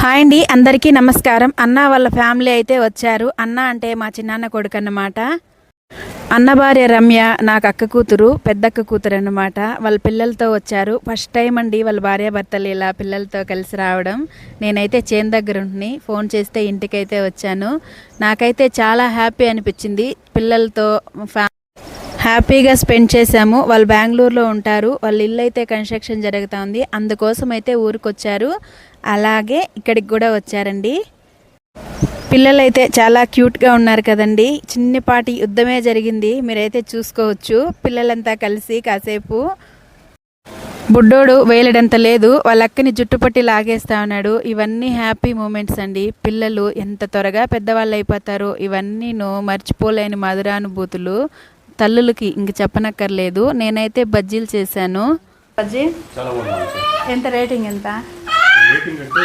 Hi అండి అందరికీ నమస్కారం. అన్న వాళ్ళ ఫ్యామిలీ అయితే వచ్చారు. అన్న అంటే మా చిన్నాన్న కొడుకు అన్నమాట అన్న భార్య రమ్య నాకు అక్క కూతురు పెద్దక్క కూతురు అన్నమాట వాళ్ళ పిల్లలతో వచ్చారు. ఫస్ట్ టైం అండి వాళ్ళ భార్య భర్తలు ఇలా పిల్లలతో కలిసి రావడం. నేనైతే చేను దగ్గర ఉంటుని ఫోన్ చేస్తే ఇంటికైతే వచ్చాను. నాకైతే చాలా హ్యాపీ అనిపించింది. పిల్లలతో ఫ్యా హ్యాపీగా స్పెండ్ చేశాము. వాళ్ళు బెంగళూరులో ఉంటారు. వాళ్ళ ఇల్లు అయితే కన్స్ట్రక్షన్ జరుగుతూ ఉంది అందుకోసం అయితే ఊరికొచ్చారు. అలాగే ఇక్కడికి కూడా వచ్చారండి. పిల్లలైతే చాలా క్యూట్గా ఉన్నారు కదండి. చిన్నపాటి యుద్ధమే జరిగింది. మీరైతే చూసుకోవచ్చు. పిల్లలంతా కలిసి కాసేపు. బుడ్డోడు వేలడంత లేదు. వాళ్ళ అక్కని జుట్టుపట్టి లాగేస్తా ఉన్నాడు. ఇవన్నీ హ్యాపీ మూమెంట్స్ అండి. పిల్లలు ఎంత త్వరగా పెద్దవాళ్ళు అయిపోతారో ఇవన్నీ మర్చిపోలేని మధురానుభూతులు. తల్లులకి ఇంక చెప్పనక్కర్లేదు. నేనైతే బజ్జీలు చేశాను. బజ్జీ? చాలా బాగుంది. ఎంత రేటింగ్ ఎంత? రేటింగ్ అంటే